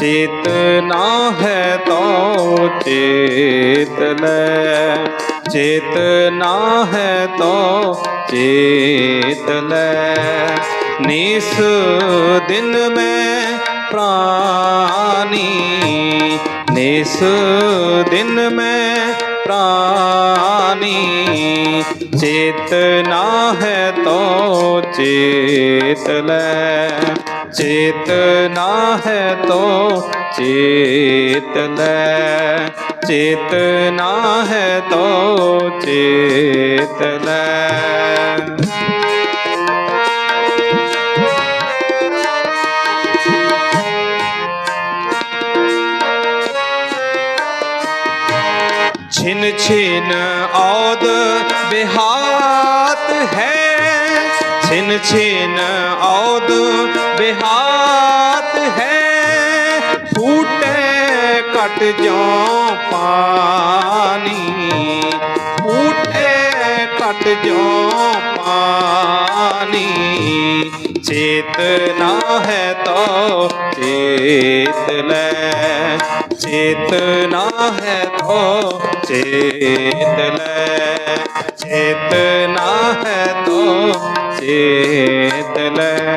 ਚੇਤਨਾ ਹੈ ਤੋ ਚੇਤ ਲੈ। ਚੇਤਨਾ ਹੈ ਤੋ ਚੇਤ ਲੈ। ਨਿਸ ਦਿਨ ਮੈਂ ਪ੍ਰਾਨੀ। ਨਿਸ ਦਿਨ ਮੈਂ ਪ੍ਰਾਨੀ। ਚੇਤਨਾ ਹੈ ਤੋ ਚੇਤ ਲੈ। ਚੇਤਨਾ ਹੈ ਤੋ ਚੇਤ ਲੈ। ਚੇਤਨਾ ਹੈ ਤੋ ਚੇਤ ਲੈ। ਛਿਨ ਛਿਨ ਔਦ ਬਿਹਾਤ ਹੈ। छिन छिन औद बेहात है फूटे कट जो पानी फूटे कट जो पानी चेतना है तो चेत ले चेतना है तो चेत ले चेतना है तो ਚੇਤ ਲੈ।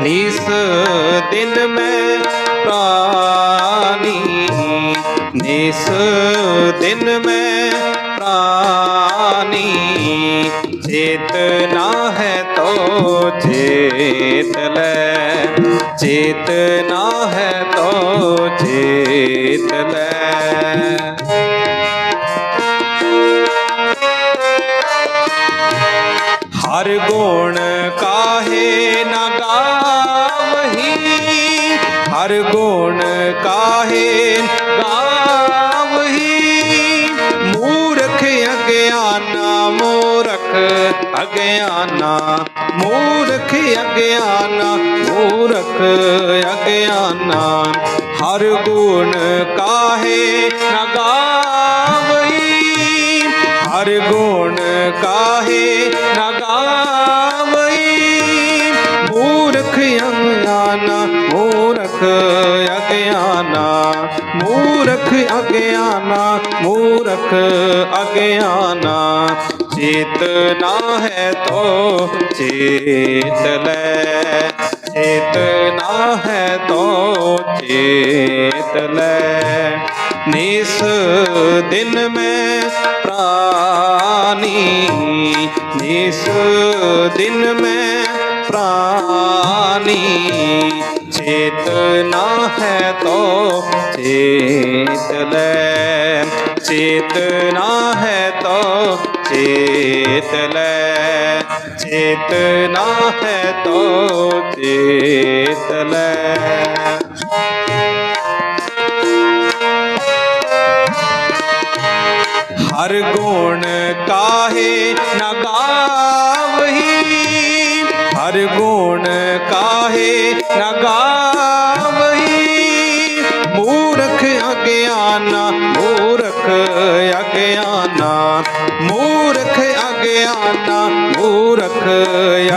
ਨਿਸ ਦਿਨ ਮੈਂ ਪ੍ਰਾਨੀ ਨਿਸ ਦਿਨ ਮੈਂ ਪ੍ਰਾਨੀ ਚੇਤਨਾ ਹੈ ਤੋ ਚੇਤ ਲੈ। ਚੇਤਨਾ ਹੈ ਤੋ ਚੇਤ ਲੈ। ਹਰ ਗੁਣ ਕਾਹੇ ਨਾ ਗਾਵਹੀ? ਹਰ ਗੁਣ ਕਾਹੇ ਗਾਵਹੀ? ਮੂਰਖ ਅਗਿਆਨਾ ਮੂਰਖ ਅਗਿਆਨਾ ਮੂਰਖ ਅਗਿਆਨਾ ਮੂਰਖ ਅਗਿਆਨਾ। ਹਰ ਗੁਣ ਕਾਹੇ ਨਾ ਗਾਵਹੀ? ਹਰ ਗੁਣ ਕਾਹੇ ਨਾ ਅਗਿਆਨਾ ਮੂਰਖ ਅਗਿਆਨਾ ਮੂਰਖ ਅਗਿਆਨਾ ਮੂਰਖ ਅਗਿਆਨਾ। ਚੇਤ ਹੈ ਤੋ ਚੇਤ ਲੈ, ਚੇਤ ਹੈ ਤੋ ਚੇਤ ਲੈ। ਨਿਸ ਦਿਨ ਮੈਂ ਪ੍ਰਾਨੀ, ਨਿਸ ਦਿਨ ਮੈਂ ਪ੍ਰਾਨੀ ਚੇਤਨਾ ਹੈ ਤੋ ਚੇਤ ਲੈ ਚੇਤਨਾ ਹੈ ਤੋ ਚੇਤ ਲੈ ਚੇਤਨਾ ਹੈ ਤੋ ਚੇਤ ਲੈ ਹਰ ਗੁਣ ਕਾਹੇ ਅਗਿਆਨਾ ਮੂਰਖ ਅਗਿਆਨਾ ਮੂਰਖ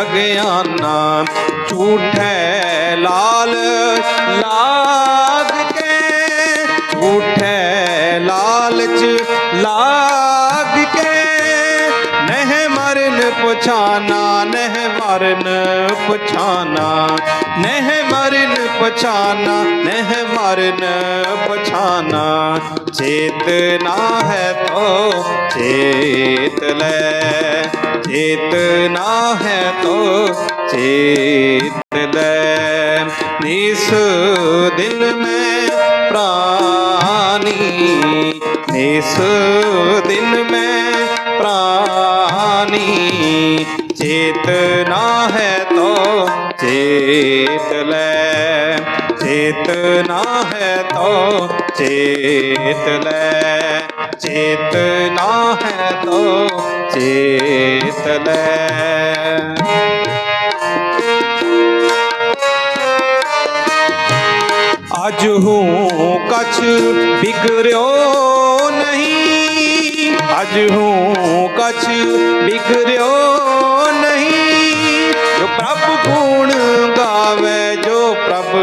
ਅਗਿਆਨਾ। ਝੂਠੇ ਲਾਲ ਲਾਗ ਕੇ ਝੂਠੇ ਲਾਲਚ ਲਾਗ ਪਛਾਨਾ, ਨਹਿ ਵਰਨ ਪਛਾਨਾ, ਨਹਿ ਮਰਨ ਪਛਾਨਾ, ਨਹਿ ਵਰਨ ਪਛਾਨਾ। ਚੇਤ ਨਾ ਹੈ ਤੋ ਚੇਤ ਲੈ, ਚੇਤ ਨਾ ਹੈ ਤੋ ਚੇਤ ਲੈ। ਇਸ ਦਿਨ ਮੈਂ ਪ੍ਰਾਨੀ ਇਸ ਦਿਨ ਮੈਂ ਗਿਆਨੀ ਚੇਤ ਨਾ ਹੈ ਤੋ ਚੇਤ ਲੈ, ਚੇਤ ਨਾ ਹੈ ਤੋ ਚੇਤ ਲੈ, ਚੇਤ ਨਾ ਹੈ ਤੋ ਚੇਤ ਲੈ। ਅਜ ਹੂੰ ਕਛ ਬਿਗਰਿਓ ਨਹੀਂ ਅੱਜ ਹੂੰ ਕਛ ਬਿਗੜਿਓ ਨਹੀਂ। ਜੋ ਪ੍ਰਭ ਗੁਣ ਗਾਵੇ, ਜੋ ਪ੍ਰਭ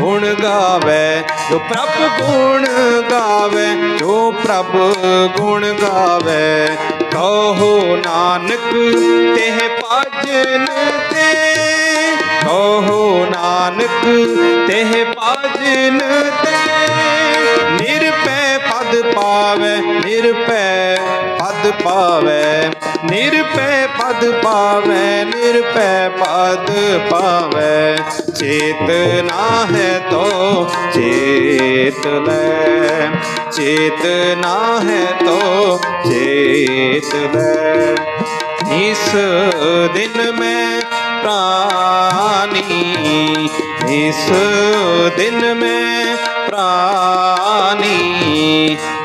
ਗੁਣ ਗਾਵੇ, ਜੋ ਪ੍ਰਭ ਗੁਣ ਗਾਵੇ, ਜੋ ਪ੍ਰਭ ਗੁਣ ਗਾਵੇ। ਕਹੋ ਨਾਨਕ, ਤੇਹ ਭਜਨ ਤੇ। ਕਹੋ ਨਾਨਕ ਤੇ ਭਜਨ ਤੇ। ਪਦ ਪਾਵੇ ਨਿਰਪੈ ਪਦ ਪਾਵੇ। ਨਿਰਪੈ ਪਦ ਪਾਵੇ ਨਿਰਪੈ ਪਦ ਪਾਵੇ। ਚੇਤਨਾ ਹੈ ਤੋ ਚੇਤ ਲੈ। ਚੇਤਨਾ ਹੈ ਤੋ ਚੇਤ ਲੈ। ਇਸ ਦਿਨ ਮੈਂ ਪ੍ਰਾਨੀ, ਇਸ ਦਿਨ ਮੈਂ ਪ੍ਰਾਨੀ।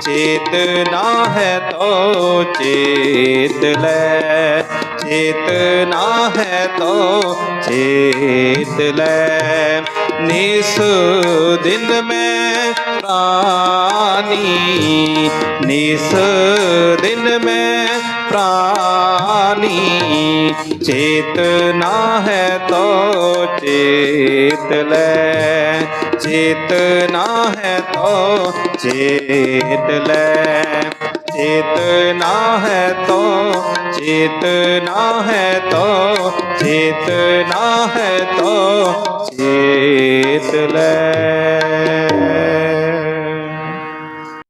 ਚੇਤਨਾ ਹੈ ਤੋ ਚੇਤ ਲੈ। ਚੇਤਨਾ ਹੈ ਤੋ ਚੇਤ ਲੈ। ਨਿਸ ਦਿਨ ਮੈਂ ਪ੍ਰਾਨੀ। ਨਿਸ ਦਿਨ ਮੈਂ ਪ੍ਰਾਨੀ। ਚੇਤਨਾ ਹੈ ਤੋ ਚੇਤ ਲੈ। ਚੇਤਨਾ ਹੈ ਤੋ, ਚੇਤ ਲੈ। ਚੇਤਨਾ ਹੈ ਤੋ ਚੇਤਨਾ ਹੈ ਤੋ ਚੇਤਨਾ ਹੈ ਤੋ, ਚੇਤ ਲੈ।